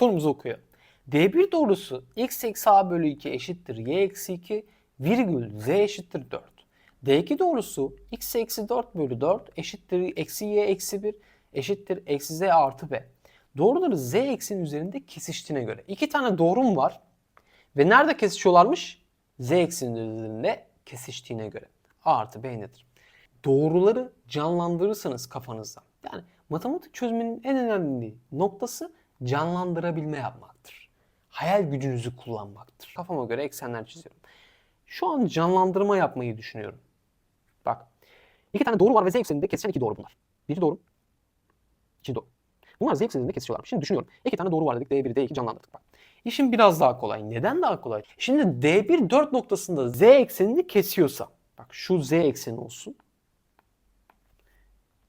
Sorumuzu okuyalım. D1 doğrusu x eksi a bölü 2 eşittir y eksi 2 virgül z eşittir 4. D2 doğrusu x eksi 4 bölü 4 eşittir eksi y eksi 1 eşittir eksi z artı b. Doğruları z eksinin üzerinde kesiştiğine göre. iki tane doğrum var ve nerede kesişiyorlarmış? Z eksinin üzerinde kesiştiğine göre. A artı B nedir? Doğruları canlandırırsanız kafanızda. Yani matematik çözmenin en önemli noktası canlandırabilme yapmaktır. Hayal gücünüzü kullanmaktır. Kafama göre eksenler çiziyorum. Şu an canlandırma yapmayı düşünüyorum. Bak. iki tane doğru var ve z ekseninde kesişen iki doğru bunlar. Biri doğru. İkinci doğru. Bunlar z ekseninde kesişiyorlar. Şimdi düşünüyorum. İki tane doğru var dedik. D1, D2 canlandırdık. Bak. İşim biraz daha kolay. Neden daha kolay? Şimdi D1 4 noktasında z eksenini kesiyorsa. Bak şu z ekseni olsun.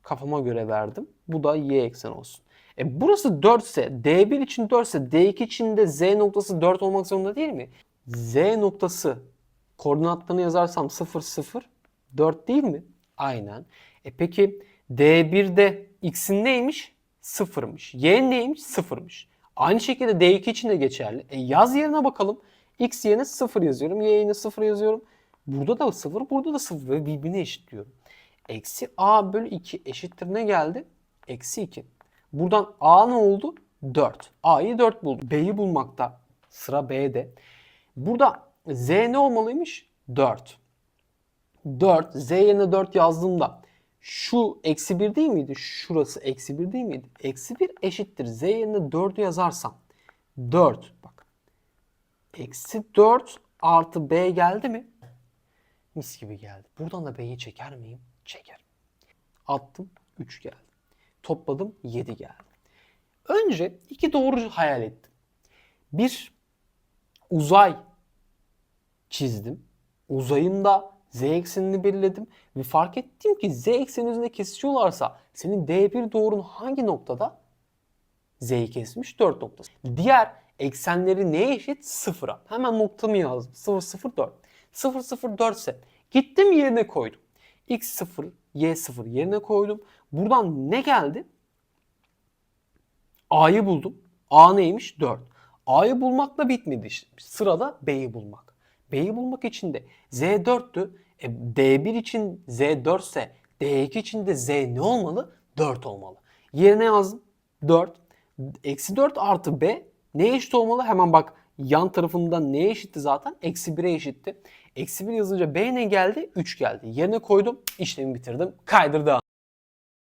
Kafama göre verdim. Bu da y ekseni olsun. E burası 4 ise D1 için 4 ise D2 için de z noktası 4 olmak zorunda değil mi? Z noktası koordinatlarını yazarsam 0 0 4 değil mi? Aynen. E peki D1'de x'in neymiş? 0'mış. Y neymiş? 0'mış. Aynı şekilde D2 için de geçerli. E yaz yerine bakalım. X yerine 0 yazıyorum. Y yerine 0 yazıyorum. Burada da 0, burada da 0 ve birbirine eşitliyorum. Eksi A bölü 2 eşittir ne geldi? Eksi 2. Buradan A ne oldu? 4. A'yı 4 buldum. B'yi bulmakta sıra B'de. Burada Z ne olmalıymış? 4. 4. Z yerine 4 yazdığımda şu eksi 1 değil miydi? Şurası eksi 1 değil miydi? Eksi 1 eşittir. Z yerine 4'ü yazarsam 4. Bak. Eksi 4 artı B geldi mi? Mis gibi geldi. Buradan da B'yi çeker miyim? Çekerim. Attım 3 geldi. Topladım 7 geldi. Önce iki doğru hayal ettim. Bir uzay çizdim. Uzayında z eksenini belirledim ve fark ettim ki z ekseni üzerinde kesişiyorlarsa senin D1 doğrun hangi noktada? Z'yi kesmiş 4 noktası. Diğer eksenleri neye eşit? Sıfıra. Hemen noktamı yazdım. 0 0 4. 0 0 4 ise gittim yerine koydum. X 0, Y 0 yerine koydum. Buradan ne geldi? A'yı buldum. A neymiş? 4. A'yı bulmakla bitmedi işte. Sırada B'yi bulmak. B'yi bulmak için de Z 4'tü. E, D1 için Z 4 ise D2 için de Z ne olmalı? 4 olmalı. Yerine yazdım. 4. Eksi 4 artı B neye eşit olmalı? Hemen bak yan tarafında neye eşitti zaten? Eksi 1'e eşitti. Eksi 1 yazınca B ne geldi? 3 geldi. Yerine koydum. işlemi bitirdim. Kaydırdım.